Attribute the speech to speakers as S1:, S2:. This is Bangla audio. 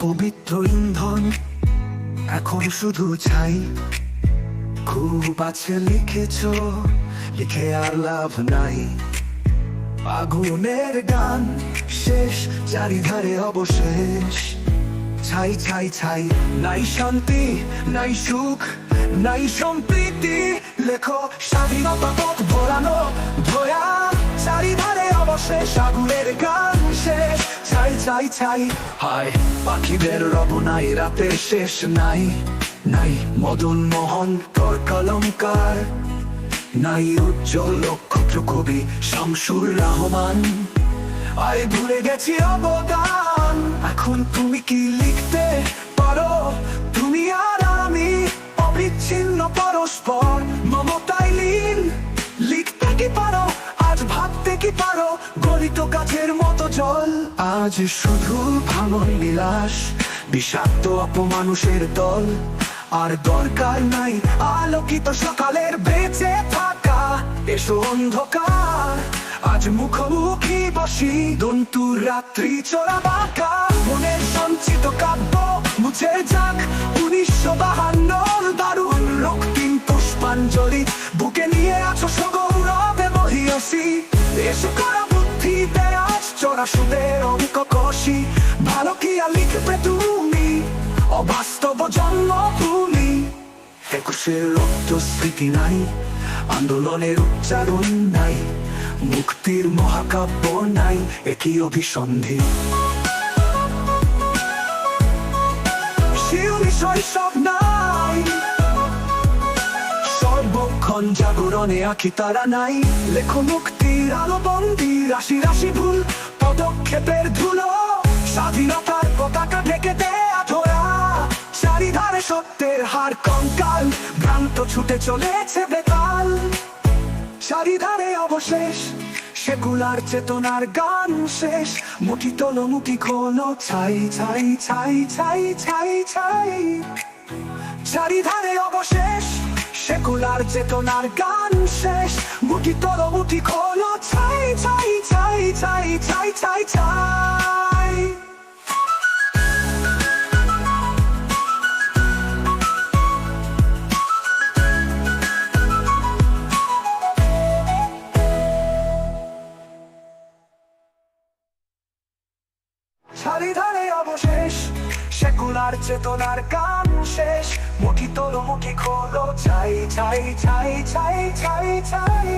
S1: পবিত্র ইন্ধন? এখন শুধু ছাই। খুব আছে লিখেছ, লিখে আর লাভ নাই। আগুনের গান শেষ, চারিধারে অবশেষ। ছাই ছাই ছাই, নাই শান্তি, নাই সুখ। নাই সম্প্রীতি, লেখো স্বাধীনতা পথ ধোয়া, চারিধারে গান শেষ। ছাই ছাই ছাই হায়, পাখিদের রব নাই রাতের শেষ নাই নাই মদন মোহন, তোর কলঙ্কার নাই উজ্জ্বল নক্ষত্র কবি শামসুর রহমান। আয়, ভুলে গেছি অবদান, এখন তুমি কি পরস্পর মমতায় লীন। লিখতে কি পারো? আজ ভাবতে কি পারো? গলিত মতো আজ শুধু ভাঙন বিষাক্ত অপমানুষের দল। আর দরকার নাই আলোকিত সকালের বেঁচে থাকা। এসো অন্ধকার, আজ মুখোমুখি বসি। দন্তু রাত্রি চোরা বাঁকা। পুষ্পাঞ্জলি বুকে নিয়ে আছো সগৌরবে মহিয়সী। এসো করা বুদ্ধি আজ চোরা সুদের অঙ্ক কষি ভালো কি লিখবে তুমি? অবাস্তব জন্মভূমি। একুশের রক্ত স্মৃতি নাই, আন্দোলনের উচ্চারণ নাই, মুক্তির মহাকাব্য নাই, একই অভিসন্ধি। শিউলি শৈশব নাই। সর্বক্ষণ জাগরণে আঁকি তারা নাই। লেখো মুক্তির আলো, বন্দি রাশি রাশি ভুল, পদক্ষেপের ধুলো। স্বাধীনতার পতাকা ঢেকে দেয়া ধরা চারিধারে সত্যের হার কঙ্কাল, ভ্রান্ত ছুটে চলেছে বেতাল। চারিধারে অবশেষ, সেকুলার চেতনার গান শেষ। মুঠি তোলো, মুঠি খোলো, ছাই ছাই ছাই ছাই ছাই ছাই। চারিধারে অবশেষ সেকুলার চেতনার গান শেষ মুঠি তোলো মুঠি খোলো ছাই ছাই ছাই ছাই ছাই ছাই ছাই চারিধারে অবশেষ সেকুলার চেতনার গান শেষ। মুঠি তোর মুঠি খোলো চাই চাই চাই চাই চাই চাই